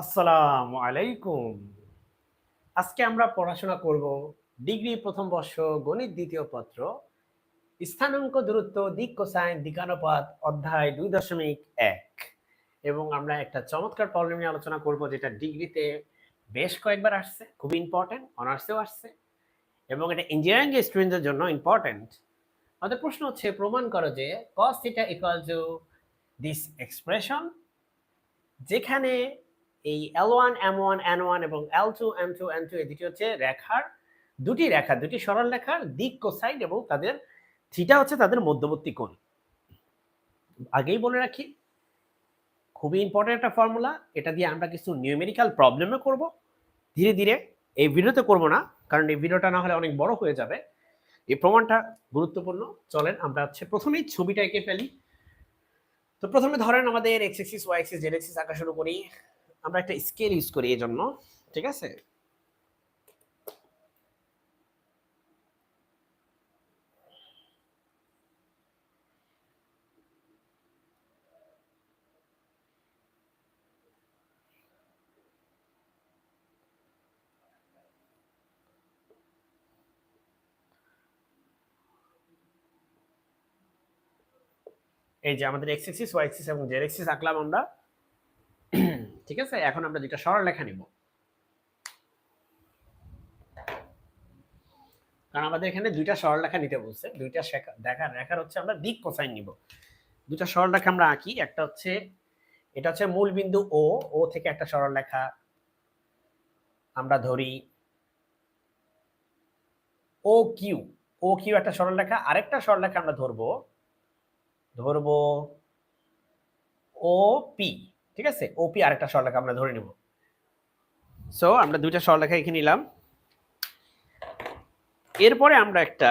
আসসালামু আলাইকুম। আজকে আমরা পড়াশোনা করব ডিগ্রি প্রথম বর্ষ, গণিত দ্বিতীয় পত্র, স্থানাঙ্ক দূরত্ব, দিক কোসাইন, দিকানুপাত, অধ্যায় দুই দশমিক এক। এবং আমরা একটা চমৎকার প্রবলেম নিয়ে আলোচনা করব যেটা ডিগ্রিতে বেশ কয়েকবার আসছে, খুব ইম্পর্টেন্ট অনার্সেও আসছে, এবং এটা ইঞ্জিনিয়ারিং স্টুডেন্টদের জন্য ইম্পর্টেন্ট আমাদের প্রশ্ন হচ্ছে, প্রমাণ করো যে cos theta equal to this expression যেখানে এই L one M one N one এবং L two M two N two এই দুটি হচ্ছে রেখার, দুটি রেখা, দুটি সরল রেখার দিক কোসাইড এবং তাদের থিটা হচ্ছে তাদের মধ্যবর্তী কোণ। আগেই বলে রাখি, খুবই ইম্পর্টেন্ট একটা ফর্মুলা এটা দিয়ে আমরা কিছু নিউমেরিক্যাল প্রবলেমও করব। ধীরে ধীরে এই ভিডিওতে করব না, কারণ এই ভিডিওটা না হলে অনেক বড় হয়ে যাবে। এই প্রমাণটা গুরুত্বপূর্ণ। চলেন আমরা হচ্ছে প্রথমেই ছবিটা এঁকে ফেলি। তো প্রথমে ধরেন আমাদের X axis Y axis Z axis আঁকা শুরু করি। আমরা একটা স্কেল ইউজ করি এই জন্য ঠিক আছে? এই যে আমাদের এক্স এক্সিস ওয়াই এক্সিস এবং জেড এক্সিস আঁকলাম আমরা। ঠিক আছে? এখন আমরা দুইটা সরলরেখা নিব। কারণ আমাদের এখানে দুইটা সরলরেখা নিতে বলছে। দুইটা দেখার রেখার হচ্ছে আমরা দিক কোসাইন নিব। দুইটা সরলরেখা আমরা আঁকি। একটা হচ্ছে, এটা হচ্ছে মূল বিন্দু ও ও থেকে একটা সরলরেখা আমরা ধরি ও কিউ ও কিউ একটা সরলরেখা আরেকটা সরলরেখা আমরা ধরবো ধরবো ও পি ঠিক আছে? ওপি আরেকটা সরলরেখা আমরা ধরে নেব। সো আমরা দুইটা সরলরেখা এখানে নিলাম। এরপরে আমরা একটা,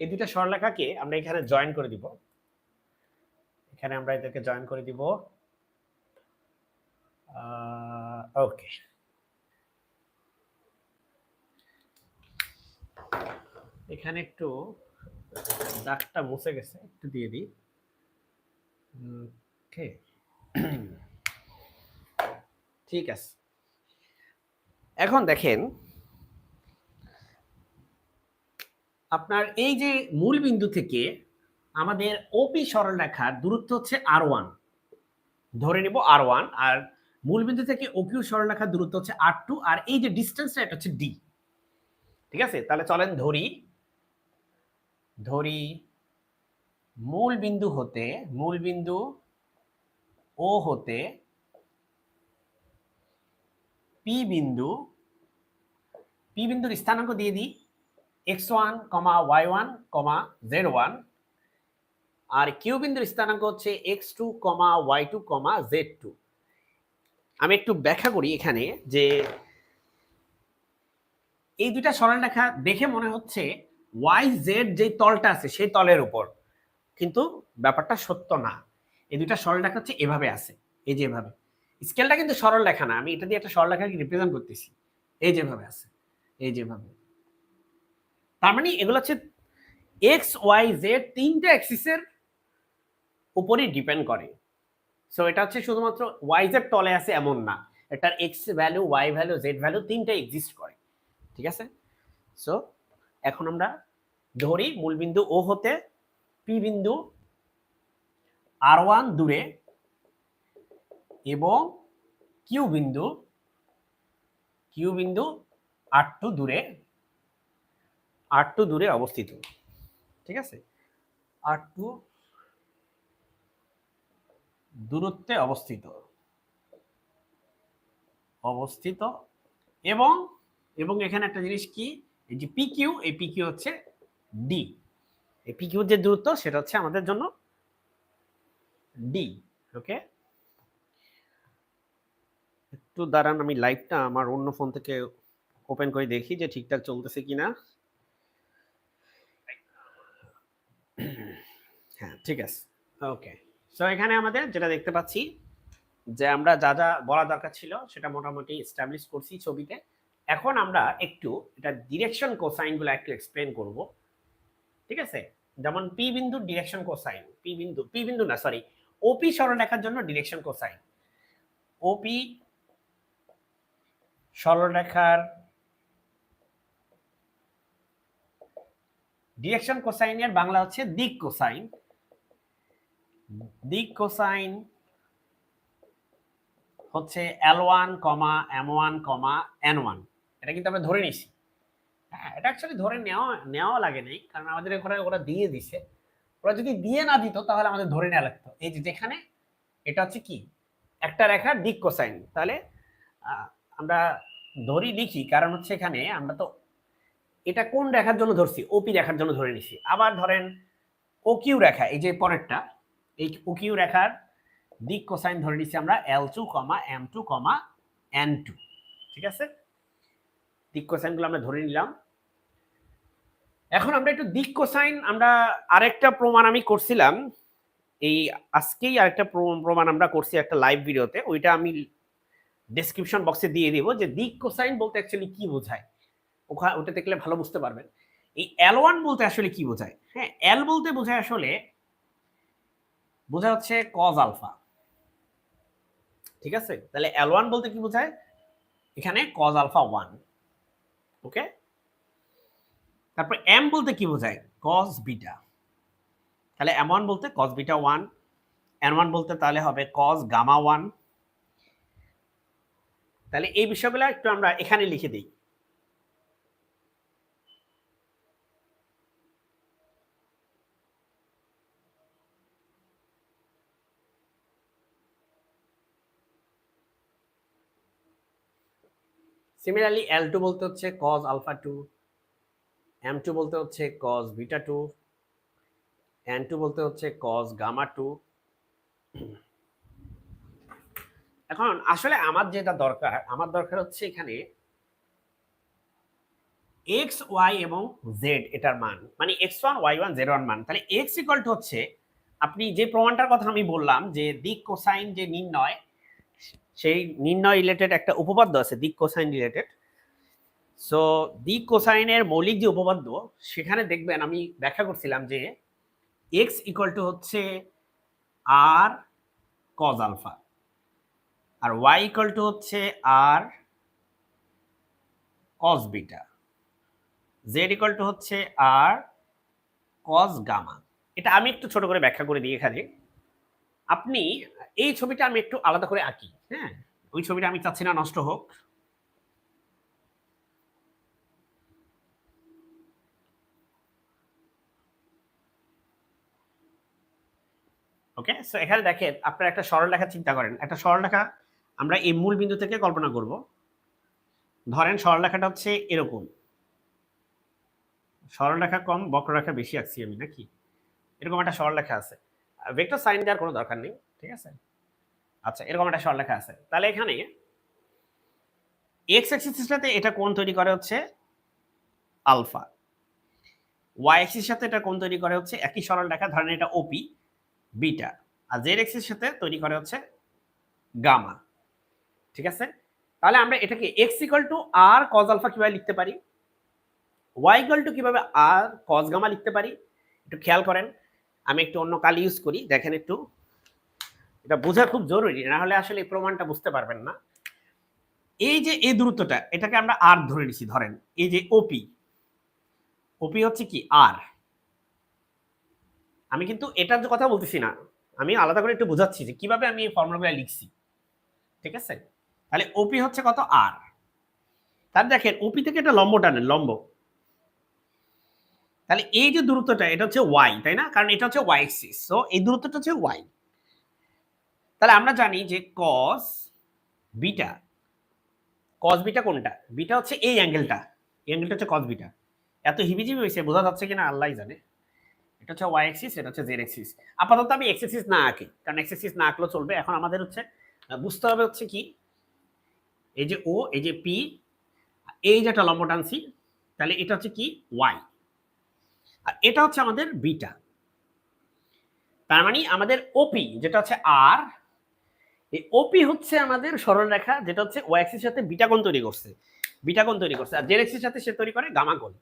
এই দুইটা সরলরেখাকে আমরা এখানে জয়েন করে দিব। এখানে আমরা এদেরকে জয়েন করে দিব। ওকে এখানে একটু দাগটা মুছে গেছে, একটু দিয়ে দিই। ওকে ঠিক আছে। এখন দেখেন, আপনার এই যে মূল বিন্দু থেকে আমাদের ওপি সরলরেখার দূরত্ব হচ্ছে আর ওয়ান ধরে নিব আর ওয়ান আর মূল বিন্দু থেকে ওকিউ সরলরেখার দূরত্ব হচ্ছে আর টু আর এই যে ডিস্টেন্সটা এটা হচ্ছে ডি ঠিক আছে? তাহলে চলেন ধরি। ধরি মূল বিন্দু হতে মূল বিন্দু ও হতে পি বিন্দু পি বিন্দুর স্থানাঙ্ক দিয়ে দিই X one comma Y one comma Z one আর কিউ বিন্দুর স্থানাঙ্ক হচ্ছে X two comma Y two comma Z two আমি একটু ব্যাখ্যা করি এখানে যে এই দুইটা সরলরেখা দেখে মনে হচ্ছে ওয়াই জেড যে তলটা আছে সেই তলের উপর। কিন্তু ব্যাপারটা সত্য না। এই দুইটা সরলরেখা হচ্ছে এভাবে আছে, এই যে এভাবে। স্কেলটা কিন্তু সরল লেখা না, আমি এটা দিয়ে একটা সরলরেখাকে রিপ্রেজেন্ট করতেছি, এই যেভাবে আছে, এই যেভাবে তার মানে এগুলো হচ্ছে এক্স ওয়াই জেড তিনটা অ্যাক্সিসের উপরই ডিপেন্ড করে। সো এটা হচ্ছে শুধুমাত্র ওয়াই জেড তলে আছে এমন না, এটার X value Y value Z value তিনটা এক্সিস্ট করে, ঠিক আছে? সো এখন আমরা ধরি মূলবিন্দু ও হতে পি বিন্দু আর ওয়ান দূরে এবং কিউ বিন্দু কিউ বিন্দু আর টু দূরে আর টু দূরে অবস্থিত। ঠিক আছে? আর টু দূরত্বে অবস্থিত। অবস্থিত এবং এবং এখানে একটা জিনিস কি? এই যে পি কিউ এই পি কিউ হচ্ছে ডি এই পি কিউর যে দূরত্ব, সেটা হচ্ছে আমাদের জন্য ডি ওকে একটু দাঁড়ান, আমি লাইভটা আমার অন্য ফোন থেকে ওপেন করে দেখি যে ঠিকঠাক চলতেছে কিনা। হ্যাঁ ঠিক আছে। ওকে সো এখানে আমাদের যেটা দেখতে পাচ্ছি, যে আমরা যা যা বলা দরকার ছিল সেটা মোটামুটি এস্টাবলিশ করছি ছবিতে। এখন আমরা একটু এটা ডিরেকশন কোসাইনগুলো একটু এক্সপ্লেন করব। ঠিক আছে? যেমন পি বিন্দুর ডিরেকশন কোসাইন পি বিন্দু পি বিন্দু না সরি ওপি সরলরেখার জন্য ডিরেকশন কোসাইন ওপি সরলরেখার ডিরেকশন কোসাইনের বাংলা হচ্ছে দিক কোসাইন দিক কোসাইন হচ্ছে L one comma M one comma N one এটা কিন্তু আমরা ধরে নিছি হ্যাঁ এটা অ্যাকচুয়ালি ধরে নেওয়া নেওয়া লাগে নাই, কারণ আমাদের ওখানে ওরা দিয়ে দিছে। ওরা যদি দিয়ে না দিত, তাহলে আমাদের ধরে নেওয়া লাগতো। এই যে যেখানে, এটা হচ্ছে কি? একটা রেখার দিক কোসাইন। তাহলে আমরা ধরি লিখি, কারণ হচ্ছে এখানে আমরা তো এটা কোন রেখার জন্য ধরছি? ওপি রেখার জন্য ধরে নিছি। আবার ধরেন ও কিউ রেখা, এই যে পরেরটা, এই ও কিউ রেখার দিক কোসাইন ধরে নিছি আমরা L two comma M two comma N two ঠিক আছে? দিক কোসাইনগুলো আমরা ধরে নিলাম। এখন আমরা একটু দিক কোসাইন, আমরা আরেকটা প্রমাণ আমি করছিলাম। এই আজকেই আরেকটা প্রম- প্রমাণ আমরা করছি একটা লাইভ ভিডিওতে ওইটা আমি ডেসক্রিপশন বক্সে দিয়ে দিব যে দিক কোসাইন বলতে অ্যাকচুয়ালি কি বোঝায়। ওখানে ওটা দেখলে ভালো বুঝতে পারবেন। এই এল ওয়ান বলতে আসলে কি বোঝায়? হ্যাঁ এল বলতে বোঝায় আসলে বোঝা হচ্ছে কজ আলফা ঠিক আছে? তাহলে এল ওয়ান বলতে কি বোঝায়? এখানে কজ আলফা ওয়ান ওকে তারপর এম বলতে কি বোঝায়? কজ বিটা তাহলে এম ওয়ান বলতে cos beta one N one বলতে তাহলে হবে কজ গামা ওয়ান তাহলে এই বিষয়গুলো একটু আমরা এখানে লিখে দিই। সিমিলারলি এল টু বলতে হচ্ছে cos alpha two M two বলতে হচ্ছে cos beta two N two বলতে হচ্ছে কজ গামা টু এখন আসলে আমার যেটা দরকার, আমার দরকার হচ্ছে এখানে এক্স ওয়াই এবং জেড এটার মান মানে X one Y one Z one মান। তাহলে এক্স ইকাল টু হচ্ছে, আপনি যে প্রমাণটার কথা আমি বললাম যে দিক কোসাইন যে নির্ণয়, সেই নির্ণয় রিলেটেড একটা উপপাদ্য আছে, দিক কোসাইন রিলেটেড সো দিক কোসাইনের মৌলিক যে উপপাদ্য, সেখানে দেখবেন আমি ব্যাখ্যা করছিলাম যে এক্স ইকুয়াল টু হচ্ছে আর কজ আলফা আর ওয়াই ইকুয়াল টু হচ্ছে R cos beta Z equal to হচ্ছে আর কজ গামা এটা আমি একটু ছোট করে ব্যাখ্যা করে দিই এখানে। আপনি এই ছবিটা আমি একটু আলাদা করে আঁকি হ্যাঁ? ওই ছবিটা আমি চাচ্ছি না নষ্ট হোক। ওকে সো এখানে দেখেন, আপনারা একটা সরলরেখা চিন্তা করেন। একটা সরলরেখা আমরা এই মূল বিন্দু থেকে কল্পনা করব। ধরেন সরলরেখাটা হচ্ছে এরকম। সরলরেখা কম বক্ররেখা বেশি আঁকছি আমি, নাকি? এরকম একটা সরলরেখা আছে। ভেক্টর সাইন দেওয়ার কোনো দরকার নেই, ঠিক আছে? আচ্ছা এরকম একটা সরলরেখা আছে। তাহলে এখানে এক্স অ্যাক্সিসের সাথে এটা কোণ তৈরি করে হচ্ছে আলফা। ওয়াই অ্যাক্সিসের সাথে এটা কোণ তৈরি করে হচ্ছে একই সরল রেখা, ধরেন এটা ওপি বিটা। আর জেড এক্সের সাথে তৈরি করে হচ্ছে গামা। ঠিক আছে? তাহলে আমরা এটাকে X equal to R cos alpha কীভাবে লিখতে পারি? ওয়াই ইকাল টু কীভাবে আর কজ গামা লিখতে পারি? একটু খেয়াল করেন। আমি একটু অন্য কাল ইউজ করি। দেখেন একটু। এটা বোঝা খুব জরুরি। না হলে আসলে এই প্রমাণটা বুঝতে পারবেন না। এই যে এই দূরত্বটা, এটাকে আমরা আর ধরে নিছি, ধরেন। এই যে ওপি ওপি হচ্ছে কি? আর আমি কিন্তু এটার যে কথা বলতেছি না। আমি আলাদা করে একটু বোঝাচ্ছি যে কীভাবে আমি এই ফর্মুলাগুলো লিখছি। ঠিক আছে? তাহলে ওপি হচ্ছে কত? আর তার দেখেন ওপি থেকে একটা লম্ব টানেন লম্ব। তাহলে এই যে দূরত্বটা, এটা হচ্ছে ওয়াই তাই না? কারণ এটা হচ্ছে ওয়াই এক্সিস সো এই দূরত্বটা হচ্ছে ওয়াই তাহলে আমরা জানি যে কস বিটা কস বিটা কোনটা? বিটা হচ্ছে এই অ্যাঙ্গেলটা। এই অ্যাঙ্গেলটা হচ্ছে কস বিটা এত হিবিজিবি হয়েছে, বোঝা যাচ্ছে কিনা? আল্লাহই জানে। এটা হচ্ছে ওয়াই এক্সিস এটা হচ্ছে জেড এক্সিস আপাতত আমি এক্স এক্সিস না আঁকি, কারণ এক্স এক্সিস না আঁকলেও চলবে। এখন আমাদের হচ্ছে বুঝতে হবে হচ্ছে কি, এই যে ও এই যে পি এই যে একটা লম্ব টানছি তাহলে এটা হচ্ছে কি ওয়াই আর এটা হচ্ছে আমাদের বিটা। তার মানে আমাদের ওপি যেটা হচ্ছে আর এই ওপি হচ্ছে আমাদের সরলরেখা, যেটা হচ্ছে ওয়াই এক্সিস সাথে বিটা কোণ তৈরি করছে। বিটা কোণ তৈরি করছে। আর জেড এক্সিস সাথে সে তৈরি করে গামা কোণ।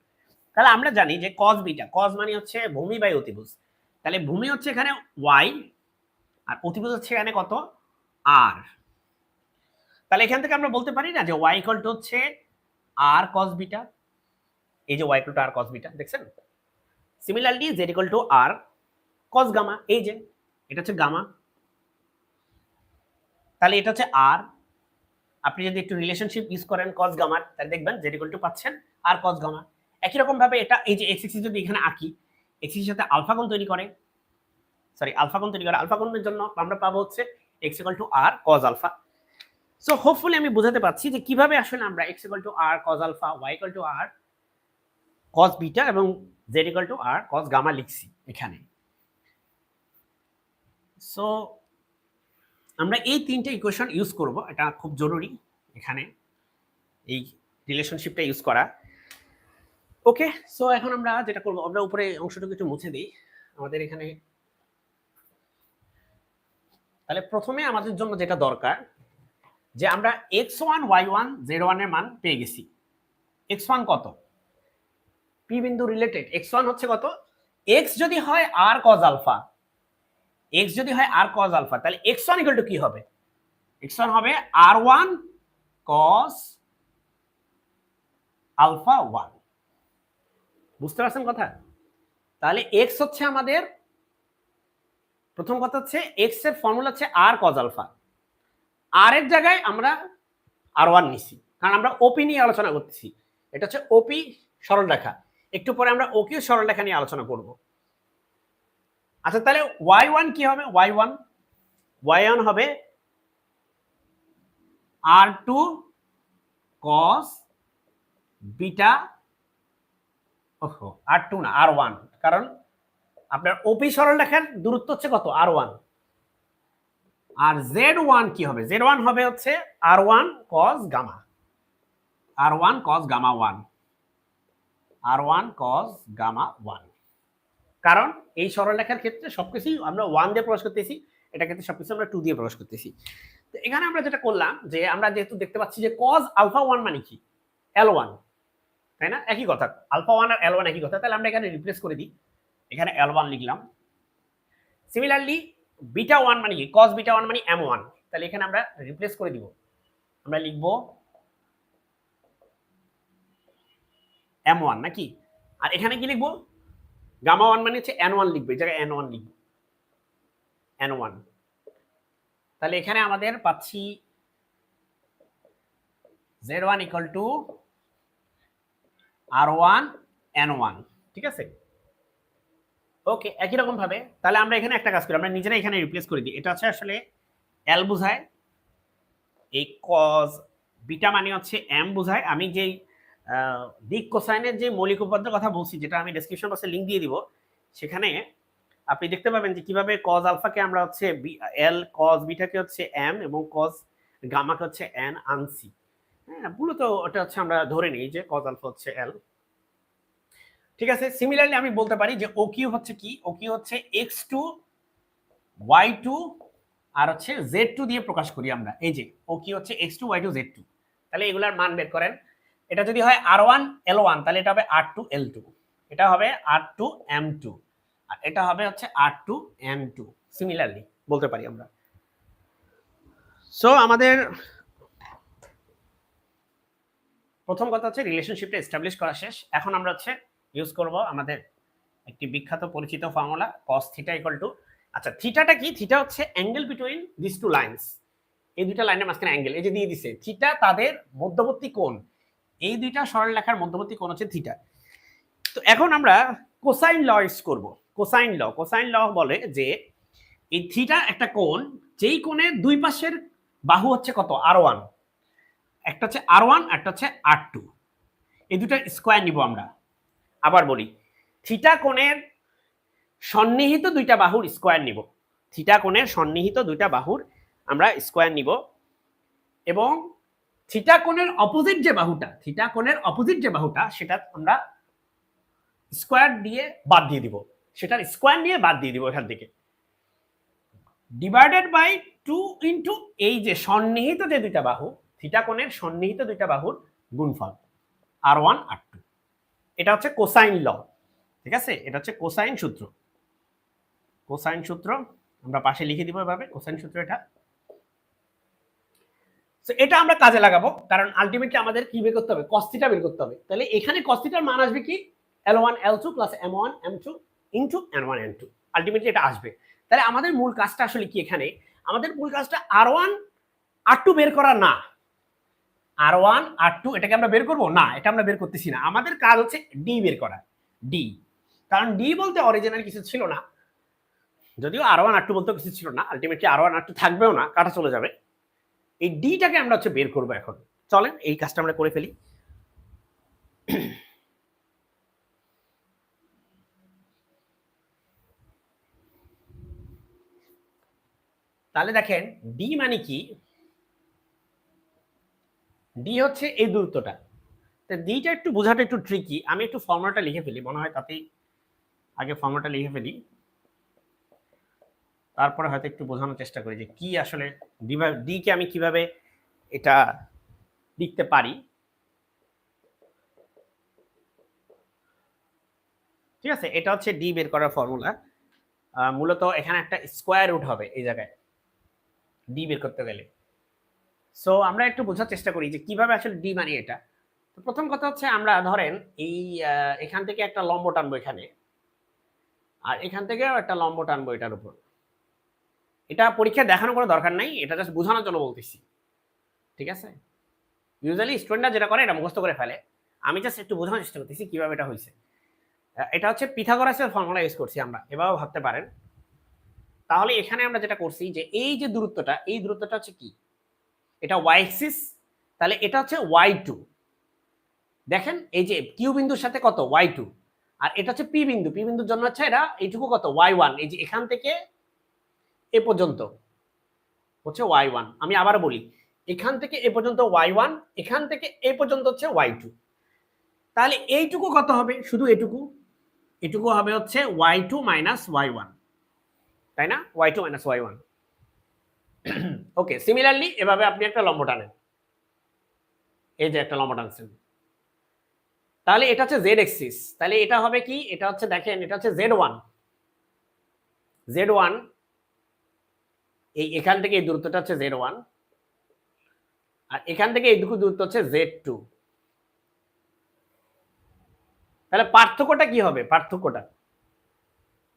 তাহলে আমরা জানি যে কজ বিটা কজ মানে হচ্ছে ভূমি বাই অতিভুজ। তাহলে ভূমি হচ্ছে এখানে ওয়াই আর অতিভুজ হচ্ছে এখানে কত? আর তাহলে এখান থেকে আমরা বলতে পারি না যে ওয়াই ইকুয়াল টু হচ্ছে আর কস বিটা এই যে y equal to r cos beta দেখছেন? Similarly z equal to r cos gamma এই যে, এটা হচ্ছে গামা তাহলে এটা হচ্ছে আর আপনি যদি একটু রিলেশনশিপ ইউজ করেন কস গামার তাহলে দেখবেন জেড ইকুয়াল টু পাচ্ছেন আর কস গামা একই রকম ভাবে এটা, এই যে এক্স এক্সিস যদি এখানে আঁকি এক্সিসের সাথে আলফা কোণ তৈরি করে সরি আলফা কোণ তৈরি করে, আলফা কোণের জন্য আমরা পাবো হচ্ছে X equal to R cos alpha so hopefully আমি বোঝাতে পারছি যে কীভাবে আসলে আমরা X to R cos alpha Y equal to R cos beta এবং Z equal to R cos gamma লিখছি এখানে। সো আমরা এই তিনটে ইকুয়েশন ইউজ করব, এটা খুব জরুরি এখানে, এই রিলেশনশিপটা ইউজ করা। ওকে সো এখন আমরা যেটা করব, আমরা উপরে অংশটুকু একটু মুছে দিই। আমাদের এখানে তাহলে প্রথমে আমাদের জন্য যেটা দরকার, যে আমরা X one Y one Z ওয়ানের মান পেয়ে গেছি। এক্স ওয়ান কত? পি বিন্দু রিলেটেড এক্স ওয়ান হচ্ছে কত? এক্স যদি হয় আর কজ আলফা এক্স যদি হয় আর কজ আলফা তাহলে এক্স ওয়ান ইকুয়াল টু কি হবে? এক্স ওয়ান হবে R one cos alpha one বুঝতে পারছেন কথা? তাহলে এক্স হচ্ছে আমাদের, প্রথম কথা হচ্ছে এক্সের ফর্মুলা হচ্ছে আর কজ আলফা আর এর জায়গায় আমরা আর ওয়ান নিছি, কারণ আমরা ওপি নিয়ে আলোচনা করতেছি। এটা হচ্ছে ওপি সরলরেখা। একটু পরে আমরা ওকিউ সরলরেখা নিয়ে আলোচনা করব। আচ্ছা তাহলে ওয়াই ওয়ান কি হবে? ওয়াই ওয়ান ওয়াই ওয়ান হবে R two cos beta R two না আর ওয়ান কারণ আপনার ওপি সরলরেখার দূরত্ব হচ্ছে কত? আর ওয়ান আর জেড ওয়ান কি হবে? জেড ওয়ান হবে হচ্ছে R one cos gamma R one cos gamma one R one cos gamma one কারণ এই সরলরেখার ক্ষেত্রে সবকিছুই আমরা ওয়ান দিয়ে প্রকাশ করতেছি, এটা ক্ষেত্রে সবকিছু আমরা টু দিয়ে প্রকাশ করতেছি। তো এখানে আমরা যেটা করলাম, যে আমরা যেহেতু দেখতে পাচ্ছি যে কজ আলফা ওয়ান মানে কি? এল ওয়ান তাই না? একই কথা। আলফা ওয়ান আর এল ওয়ান একই কথা। তাহলে আমরা এখানে রিপ্লেস করে দিই। এখানে এল ওয়ান লিখলাম। সিমিলারলি বিটা ওয়ান মানে কি? কস বিটা ওয়ান মানে এম ওয়ান তাহলে এখানে আমরা রিপ্লেস করে দিব। আমরা লিখব এম ওয়ান নাকি? আর এখানে কি লিখব? গামা ওয়ান মানে হচ্ছে এন ওয়ান লিখবে। জায়গায় এন ওয়ান লিখব। এন ওয়ান তাহলে এখানে আমাদের পাচ্ছি Z one equal to R one N one ঠিক আছে? ওকে একই রকম ভাবে, তাহলে আমরা এখানে একটা কাজ করি, আমরা নিজেরা এখানে রিপ্লেস করে দিই। এটা হচ্ছে আসলে এল বোঝায় এই কজ বিটা মানে হচ্ছে এম বোঝায়। আমি যেই দিক কোসাইনের যে মৌলিক উপাদ্যের কথা বলছি, যেটা আমি ডেসক্রিপশন বক্সে লিঙ্ক দিয়ে দিব, সেখানে আপনি দেখতে পাবেন যে কীভাবে কজ আলফাকে আমরা হচ্ছে এল কজ বিটাকে হচ্ছে এম এবং কজ গামাকে হচ্ছে এন আনসি হ্যাঁ মূলত ওটা হচ্ছে আমরা ধরে নিই যে কজ আলফা হচ্ছে এল ঠিক আছে সিমিলারলি আমি বলতে পারি যে ও কিউ হচ্ছে কি? ও কিউ হচ্ছে এক্স টু ওয়াই টু আর হচ্ছে জেড টু দিয়ে প্রকাশ করি আমরা। এই যে ও কি হচ্ছে X two Y two Z two তাহলে এগুলার মান বের করেন। এটা যদি হয় আর ওয়ান এল ওয়ান তাহলে এটা হবে আর টু এল টু এটা হবে আর টু এম টু আর এটা হবে হচ্ছে R two M two similarly বলতে পারি আমরা। সো আমাদের প্রথম কথা হচ্ছে রিলেশনশিপটা এস্টাবলিশ করা শেষ। এখন আমরা হচ্ছে ইউজ করব আমাদের একটি বিখ্যাত পরিচিত formula cos theta equal to আচ্ছা থিটাটা কি? থিটা হচ্ছে angle between this two lines এই দুইটা লাইনের মাঝখানে অ্যাঙ্গেল এই যে দিয়ে দিছে। থিটা তাদের মধ্যবর্তী কোণ। এই দুইটা সরল রেখার মধ্যবর্তী কোণ হচ্ছে থিটা তো এখন আমরা কোসাইন ল ইউজ করব। কোসাইন ল কোসাইন ল বলে যে এই থিটা একটা কোণ, যেই কোণের দুই পাশের বাহু হচ্ছে কত? আর ওয়ান একটা হচ্ছে আর ওয়ান একটা হচ্ছে আর টু এই দুটা স্কোয়ার নিব আমরা। আবার বলি থিটা কোণের সন্নিহিত দুইটা বাহুর স্কোয়ার নিব। থিটা কোণের সন্নিহিত দুইটা বাহুর আমরা স্কোয়ার নিব। এবং থিটা কোণের অপোজিট যে বাহুটা থিটা কোণের অপোজিট যে বাহুটা, সেটা আমরা স্কোয়ার দিয়ে বাদ দিয়ে দিব। সেটার স্কোয়ার নিয়ে বাদ দিয়ে দিব এখান থেকে। ডিভাইডেড বাই টু ইন্টু এই যে সন্নিহিত যে দুইটা বাহু থিটা কোণের সন্নিহিত দুইটা বাহুর গুণফল আর ওয়ান আর টু এটা হচ্ছে কোসাইন ল ঠিক আছে? এটা হচ্ছে কোসাইন সূত্র। কোসাইন সূত্র, আমরা পাশে লিখে দিব এভাবে কোসাইন সূত্র এটা। তো এটা আমরা কাজে লাগাবো, কারণ আলটিমেটলি আমাদের কি বের করতে হবে? কস্তিটা বের করতে হবে। তাহলে এখানে কস্তিটার মান আসবে কি? L one L two plus M one M two into N one N two ultimately এটা আসবে। তাহলে আমাদের মূল কাজটা আসলে কি এখানে? আমাদের মূল কাজটা আর ওয়ান আর টু বের করা না। আর ওয়ান আর টু এটাকে আমরা বের করব? না, এটা আমরা বের করতেছি না। আমাদের কাজ হচ্ছে ডি বের করা ডি কারণ ডি বলতে অরিজিনাল কিছু ছিল না। যদিও আর ওয়ান আর টু বলতে কিছু ছিল না ultimately R one R two থাকবেও না, কাটা চলে যাবে। এই ডিটাকে আমরা হচ্ছে বের করব এখন। চলেন, এই কাজটা আমরা করে ফেলি। তাহলে দেখেন ডি মানে কি? ডি হচ্ছে এই দূরত্বটা তো ডিটা একটু বোঝাটা একটু ট্রিকি আমি একটু ফর্মুলাটা লিখে ফেলি, মনে হয় তাতেই আগে ফর্মুলাটা লিখে ফেলি। তারপরে হয়তো একটু বোঝানোর চেষ্টা করি যে কি আসলে ডি কে আমি কীভাবে এটা লিখতে পারি। ঠিক আছে? এটা হচ্ছে ডি বের করার ফর্মুলা মূলত এখানে একটা স্কোয়ার রুট হবে এই জায়গায়। ডি বের করতে গেলে। সো আমরা একটু বোঝার চেষ্টা করি যে কীভাবে আসলে ডি মানে এটা। তো প্রথম কথা হচ্ছে আমরা ধরেন এই এখান থেকে একটা লম্ব টানবো এখানে। আর এখান থেকেও একটা লম্ব টানবো এটার উপর। এটা পরীক্ষায় দেখানোর কোনো দরকার নাই, এটা জাস্ট বোঝানোর জন্য বলতেছি। ঠিক আছে? ইউজুয়ালি স্টুডেন্টরা যেটা করে, এটা মুখস্থ করে ফেলে। আমি জাস্ট একটু বোঝানোর চেষ্টা করতেছি কীভাবে এটা হয়েছে এটা হচ্ছে পিথাগোরাসের ফর্মুলা ইউজ করছি আমরা। এভাবেও ভাবতে পারেন। তাহলে এখানে আমরা যেটা করছি যে এই যে দূরত্বটা, এই দূরত্বটা হচ্ছে কি? এটা ওয়াই এক্সিস তাহলে এটা হচ্ছে ওয়াই টু দেখেন, এই যে কিউ বিন্দুর সাথে কত? ওয়াই টু আর এটা হচ্ছে পি বিন্দু। পি বিন্দুর জন্য হচ্ছে এটা এইটুকু কত? ওয়াই ওয়ান এই যে এখান থেকে এ পর্যন্ত হচ্ছে ওয়াই ওয়ান আমি আবার বলি, এখান থেকে এ পর্যন্ত ওয়াই ওয়ান এখান থেকে এ পর্যন্ত হচ্ছে ওয়াই টু তাহলে এইটুকু কত হবে? শুধু এটুকু। এটুকু হবে হচ্ছে Y two minus Y one তাই না? Y two minus Y one okay similarly এভাবে আপনি একটা লম্ব টানেন। এই যে একটা লম্ব টানছেন। তাহলে এটা হচ্ছে জেড এক্সিস তাহলে এটা হবে কি? এটা হচ্ছে দেখেন, এটা হচ্ছে জেড ওয়ান জেড ওয়ান এই এখান থেকে এই দূরত্বটা হচ্ছে জেড ওয়ান আর এখান থেকে এইটুকু দূরত্ব হচ্ছে জেড টু তাহলে পার্থক্যটা কি হবে? পার্থক্যটা।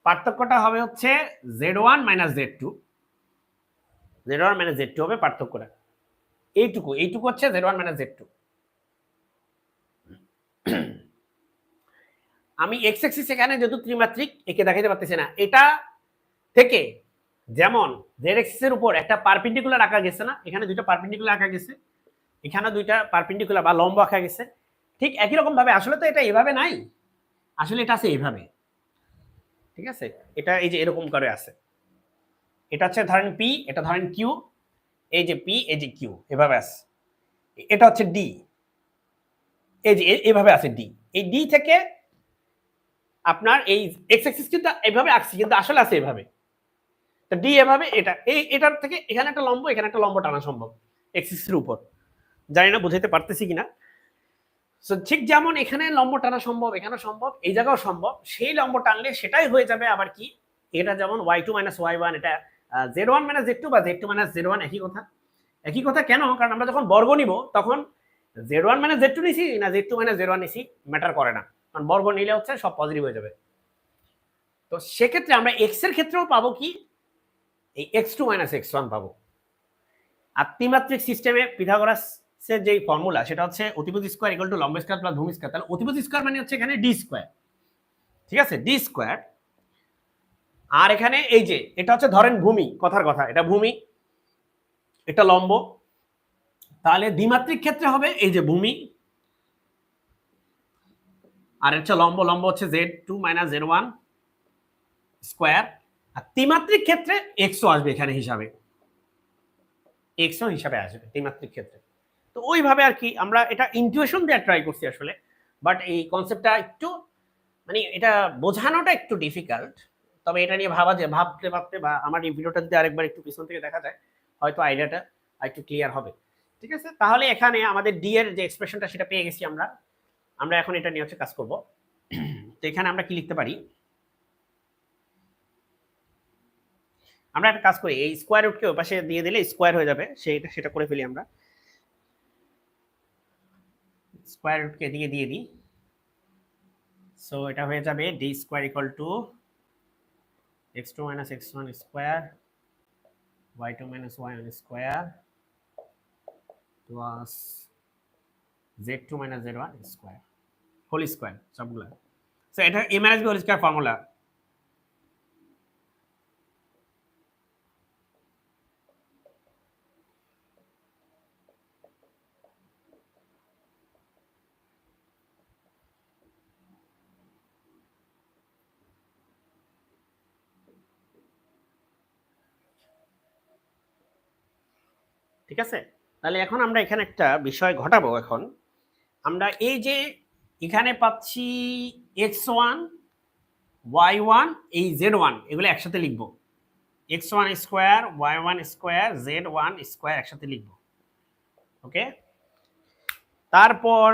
পার্থক্যটা হবে হচ্ছে Z one minus Z two Z one minus Z two হবে পার্থক্যটা এইটুকু এইটুকু হচ্ছে Z one minus Z two আমি এক্স এক্সিস এখানে যেহেতু ত্রিমাত্রিক, একে দেখাতে পারতেছি না। এটা থেকে যেমন জেড এক্সিসের উপর একটা পারপেন্ডিকুলার আঁকা গেছে না, এখানে দুইটা পারপেন্ডিকুলার আঁকা গেছে, এখানে দুইটা পারপেন্ডিকুলার বা লম্ব আঁকা গেছে, ঠিক একই রকম ভাবে। আসলে তো এটা এভাবে নাই, আসলে এটা আছে এইভাবে ঠিক আছে? এটা এই যে এরকম করে আছে। এটা হচ্ছে ধরেন পি এটা ধরেন কিউ এই যে পি এই যে কিউ এভাবে আছে। এটা হচ্ছে ডি এই যে এভাবে আছে ডি এই ডি থেকে আপনার এই এক্স এক্সিস কিন্তু এভাবে আসছে কিন্তু আসলে আছে এভাবে। তো ডি এভাবে, এটা, এই, এটার থেকে এখানে একটা লম্ব, এখানে একটা লম্ব টানা সম্ভব এক্সিসের উপর। জানি না, বুঝাইতে পারতেছি কিনা? সো ঠিক যেমন এখানে লম্ব টানা সম্ভব এখানে সম্ভব, এই জায়গাও সম্ভব, সেই লম্ব টানলে সেটাই হয়ে যাবে আবার কি? এটা যেমন Y two minus Y one এটা Z one minus Z two বা Z two minus Z one একই কথা। একই কথা কেন? কারণ আমরা যখন বর্গ নিব, তখন Z one minus Z two নিছি না Z two minus Z one নিছি ম্যাটার করে না। কারণ বর্গ নিলে হচ্ছে সব পজিটিভ হয়ে যাবে। তো সেক্ষেত্রে আমরা এক্সের ক্ষেত্রেও পাবো কি? এই X two minus X one পাবো। আর ত্রিমাত্রিক সিস্টেমে পিথাগোরাসের যে ফর্মুলা সেটা হচ্ছে অতিপতি স্কোয়ার ইকুয়াল টু লম্ব স্কোয়ার প্লাস ভূমি স্কোয়ার তাহলে অতিপতি স্কোয়ার মানে হচ্ছে এখানে ডি স্কোয়ার ঠিক আছে? ডি স্কোয়ার আর এখানে এই যে, এটা হচ্ছে ধরেন ভূমি, কথার কথা, এটা ভূমি, এটা লম্ব। তাহলে দ্বিমাত্রিক ক্ষেত্রে হবে এই যে ভূমি, আর হচ্ছে লম্ব লম্ব হচ্ছে Z two minus Z one square আর ত্রিমাত্রিক ক্ষেত্রে এক্সও আসবে এখানে হিসাবে। এক্সও হিসাবে আসবে ত্রিমাত্রিক ক্ষেত্রে। তো ওইভাবে আর কি, আমরা এটা ইনটিউশন দেওয়ার ট্রাই করছি আসলে। বাট এই কনসেপ্টটা একটু মানে এটা বোঝানোটা একটু ডিফিকাল্ট তবে এটা নিয়ে ভাবা যায় ভাবতে ভাবতে বা আমার এই ভিডিওটা যদি আরেকবার একটু পিছন থেকে দেখা যায়, হয়তো আইডিয়াটা একটু ক্লিয়ার হবে। ঠিক আছে? তাহলে এখানে আমাদের ডি এর যে এক্সপ্রেশনটা সেটা পেয়ে গেছি আমরা। আমরা এখন এটা নিয়ে হচ্ছে কাজ করব। তো এখানে আমরা কি লিখতে পারি? আমরা একটা কাজ করি, এই স্কোয়ার রুটকে ওই পাশে দিয়ে দিলে স্কোয়ার হয়ে যাবে। সেটা সেটা করে ফেলি আমরা। স্কোয়ার রুটকে এদিকে দিয়ে দিই। সো এটা হয়ে যাবে D square equal to X two minus X one square Y two minus Y one square plus Z two সবগুলা। সো এটা A minus B whole square formula ঠিক আছে? তাহলে এখন আমরা এখানে একটা বিষয় ঘটাবো এখন। আমরা এই যে এখানে পাচ্ছি এক্স ওয়ান ওয়াই ওয়ান এই জেড ওয়ান এগুলো একসাথে লিখব। X one square Y one square Z one square একসাথে লিখব। ওকে? তারপর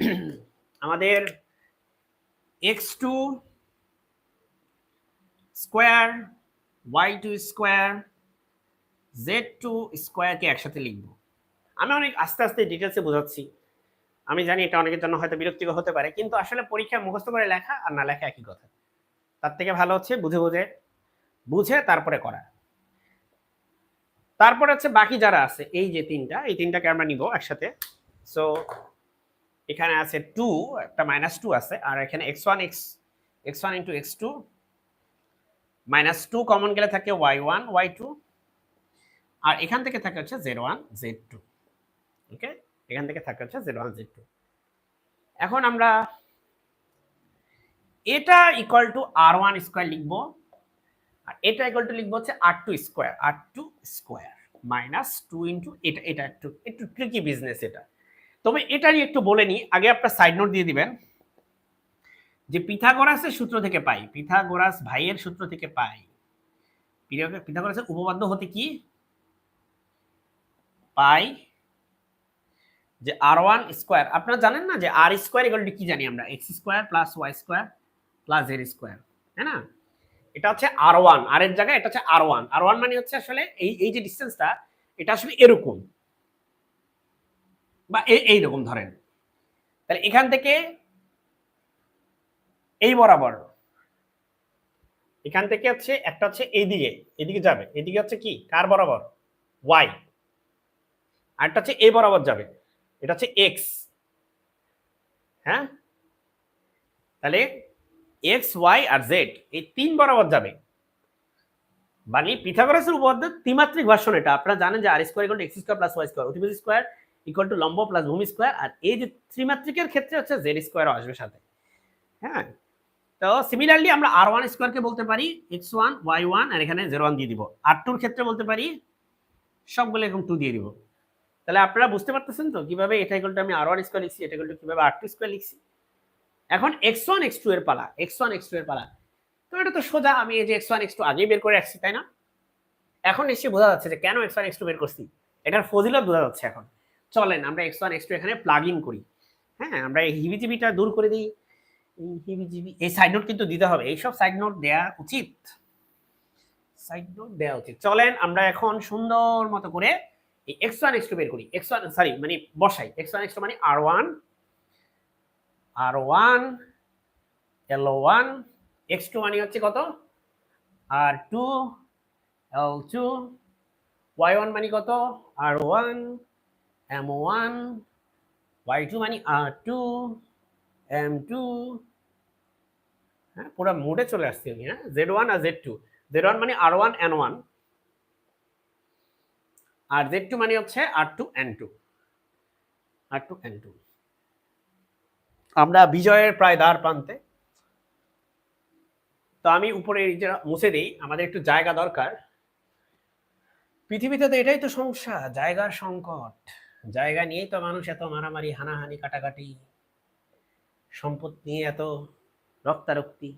আমাদের X two square Y two square Z two স্কোয়ারকে একসাথে লিখব। আমি অনেক আস্তে আস্তে ডিটেলসে বোঝাচ্ছি। আমি জানি এটা অনেকের জন্য হয়তো বিরক্তিকর হতে পারে, কিন্তু আসলে পরীক্ষায় মুখস্থ করে লেখা আর না লেখা একই কথা। তার থেকে ভালো হচ্ছে বুঝে বুঝে বুঝে তারপরে করা। তারপরে হচ্ছে বাকি যারা আছে, এই যে তিনটা, এই তিনটাকে আমরা নিব একসাথে। সো এখানে আছে টু একটা মাইনাস টু আছে, আর এখানে X one X X one into X two minus two common গেলে থাকে ওয়াই ওয়ান ওয়াই টু আর এখান থেকে থাকে হচ্ছে Z one Z two okay এখান থেকে থাকে হচ্ছে জেড ওয়ান জেড টু এখন আমরা এটা equal to R one square লিখব। আর এটা ইকুয়াল টু লিখব হচ্ছে R two square R two square minus two into এটা এটা একটু একটু ট্রিকি বিজনেস এটা। তবে এটা নিয়ে একটু বলে নিই, আগে আপনার সাইড নোট দিয়ে দিবেন। যে পিথাগোরাসের সূত্র থেকে পাই, পিথাগোরাস ভাইয়ের সূত্র থেকে পাই। পিথাগোরাসের উপপাদ্য হতে কি? পাই যে আর ওয়ান স্কোয়ার আপনারা জানেন না যে আর স্কোয়ার ইকুয়াল টু কি জানি আমরা? X square plus Y square plus Z square হ্যাঁ না? এটা হচ্ছে আর ওয়ান আর এর জায়গায় এটা হচ্ছে আর ওয়ান আর ওয়ান মানে হচ্ছে আসলে এই এই যে ডিস্টেন্সটা এটা আসলে এরকম। বা এই রকম ধরেন। তাহলে এখান থেকে এই বরাবর, এখান থেকে হচ্ছে একটা হচ্ছে এইদিকে এদিকে যাবে। এদিকে হচ্ছে কি? কার বরাবর? ওয়াই আরটা হচ্ছে এ বরাবর যাবে। এটা হচ্ছে এক্স হ্যাঁ? তাহলে এক্স ওয়াই আর জেড এই তিন বরাবর যাবে। মানে পিথাগোরাসের উপপাদ্য ত্রিমাত্রিক ভাষণ এটা। আপনারা জানেন যে R square equal to X square plus Y square অতিভুজ স্কোয়ার ইকুয়াল টু লম্ব প্লাস ভূমি স্কোয়ার আর এই যে ত্রিমাত্রিকের ক্ষেত্রে হচ্ছে জেড স্কোয়ার আসবে সাথে। হ্যাঁ? তো সিমিলারলি আমরা আর ওয়ান স্কোয়ারকে বলতে পারি এক্স ওয়ান ওয়াই ওয়ান আর এখানে জিরো ওয়ান দিয়ে দিব। আর টুর ক্ষেত্রে বলতে পারি, সবগুলো এরকম টু দিয়ে দিব। তাহলে আপনারা বুঝতে পারতেছেন তো কীভাবে এটা ইকুয়াল টু আমি আর ওয়ান স্কোয়ার লিখছি, এটা ইকুয়াল টু কীভাবে আর টু স্কোয়ার লিখছি? এখন এক্স ওয়ান এক্স টু এর পালা এক্স ওয়ান এক্স টু এর পালা। তো এটা তো সোজা, আমি এই যে এক্স ওয়ান এক্স টু আগেই বের করে রাখছি, তাই না? এখন নিশ্চয়ই বোঝা যাচ্ছে যে কেন এক্স ওয়ান এক্স টু বের করছি। এটার ফজিলত বোঝা যাচ্ছে এখন। চলেন, আমরা এক্স ওয়ান এক্স টু এখানে প্লাগ ইন করি। হ্যাঁ আমরা এই হিবিজিবিটা দূর করে দিই। এই হিবিজিবি, এই সাইড নোট কিন্তু দিতে হবে। এইসব সাইড নোট দেওয়া উচিত। সাইড নোট দেওয়া উচিত। চলেন, আমরা এখন সুন্দর মতো করে এই এক্স ওয়ান এক্স টু বের করি। এক্স ওয়ান সরি মানে বসাই। এক্স ওয়ান এক্স টু মানে R one R one L one X two মানে হচ্ছে কত? R two L two Y one মানে কত? R one M one Y two মানে আর টু এম টু হ্যাঁ পুরো মোডে চলে আসছি হ্যাঁ জেড ওয়ান আর জেড টু জেড ওয়ান মানে আর ওয়ান এন ওয়ান আর জেড টু মানে হচ্ছে R two N two R two N two আমরা বিজয়ের প্রায় দ্বার প্রান্তে। তো আমি উপরে মুছে দিই, আমাদের একটু জায়গা দরকার। পৃথিবীতে তো এটাই তো সমস্যা, জায়গার সংকট। জায়গা নিয়েই তো মানুষ এত মারামারি, হানাহানি, কাটাকাটি। সম্পদ নিয়ে এত রক্তারক্তি।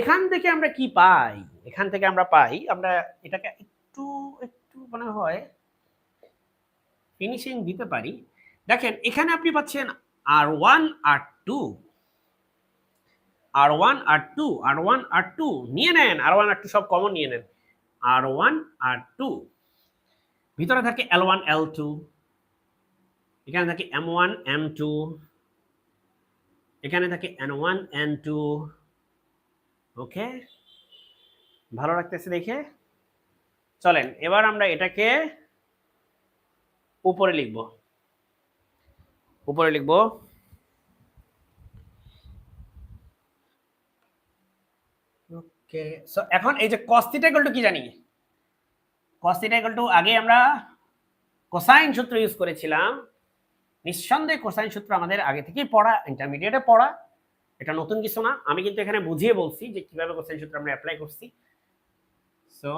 এখান থেকে আমরা কি পাই? এখান থেকে আমরা পাই, আমরা এটাকে একটু একটু মনে হয় ফিনিশিং দিতে পারি। দেখেন, এখানে আপনি পাচ্ছেন R one R two R one R two R one R two নিয়ে নেন। আর ওয়ান আর টু সব কমন নিয়ে নেন। আর ওয়ান আর টু ভিতরে থাকে এল ওয়ান এল টু এখানে থাকে এম ওয়ান এম টু এখানে থাকে N one N two okay ভালো লাগতেছে দেখে? চলেন, এবার আমরা এটাকে উপরে লিখব। উপরে লিখব। ওকে এখন এই যে cos টু কি জানি? cos টু আগে আমরা কোসাইন সূত্র ইউজ করেছিলাম। নিঃসন্দেহে কোসাইন সূত্র আমাদের আগে থেকেই পড়া ইন্টারমিডিয়েটে পড়া। এটা নতুন কিছু না। আমি কিন্তু এখানে বুঝিয়ে বলছি যে কীভাবে কোসাইন সূত্র আমরা অ্যাপ্লাই করছি। সো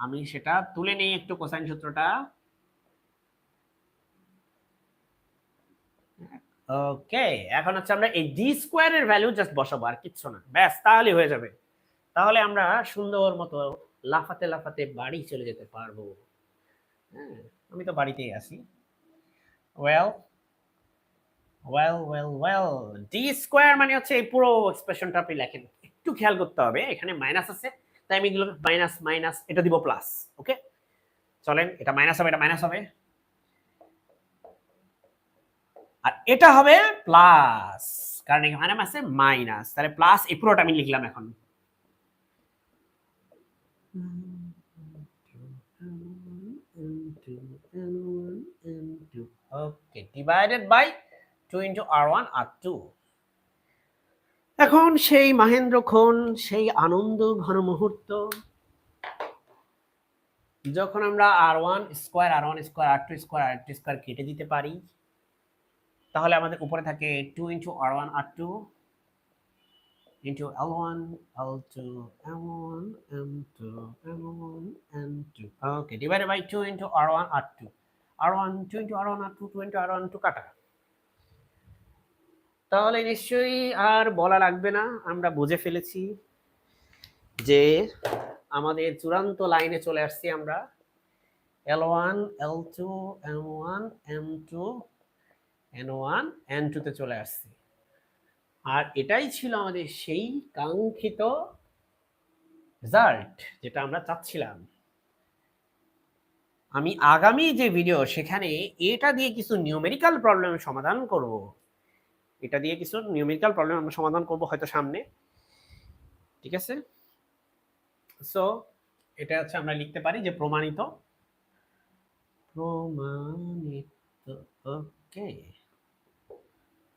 আমি সেটা তুলে নিই একটু কোসাইন সূত্রটা। ওকে, এখন হচ্ছে আমরা এই ডি স্কোয়ারের ভ্যালু জাস্ট বসাবো, আর কিচ্ছু না। ব্যাস তাহলে হয়ে যাবে। তাহলে আমরা সুন্দর মতো লাফাতে লাফাতে বাড়ি চলে যেতে পারব। হ্যাঁ আমি তো বাড়িতেই আছি। Well well well well D square মানে হচ্ছে এই পুরো এক্সপ্রেশনটা আপনি লেখেন। একটু খেয়াল করতে হবে, এখানে মাইনাস আছে। তাই আমি এগুলো মাইনাস মাইনাস এটা দিব প্লাস ওকে চলেন, এটা মাইনাস হবে, এটা মাইনাস হবে। আর এটা হবে প্লাস কারণ এখানে আছে মাইনাস তাহলে প্লাস এই পুরোটা আমি লিখলাম এখন। Okay divided by two into R one R two এখন সেই মাহেন্দ্রক্ষণ সেই আনন্দ ঘন মুহূর্ত। যখন আমরা R one square R one square R two square R two square কেটে দিতে পারি, তাহলে আমাদের উপরে থাকে two into R one R two into L one L two M one M two M one M two okay divided by two into R one R two R one two into R one R two two into R one two কাটা। তাহলে নিশ্চয়ই আর বলা লাগবে না, আমরা বুঝে ফেলেছি যে আমাদের চূড়ান্ত লাইনে চলে আসছি আমরা। L one L two M one M two N one N টুতে চলে আসছি। আর এটাই ছিল আমাদের সেই কাঙ্ক্ষিত রেজাল্ট যেটা আমরা চাচ্ছিলাম। আমি আগামী যে ভিডিও সেখানে এটা দিয়ে কিছু নিউমেরিক্যাল প্রবলেম সমাধান করব। এটা দিয়ে কিছু নিউমেরিক্যাল প্রবলেম আমরা সমাধান করব হয়তো সামনে। ঠিক আছে? সো এটা হচ্ছে আমরা লিখতে পারি যে প্রমাণিত। প্রমাণিত okay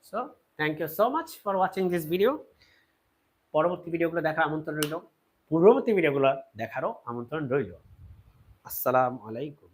so thank you so much for watching this video পরবর্তী ভিডিওগুলো দেখার আমন্ত্রণ রইল। পূর্ববর্তী ভিডিওগুলো দেখারও আমন্ত্রণ রইল। আসসালামু আলাইকুম।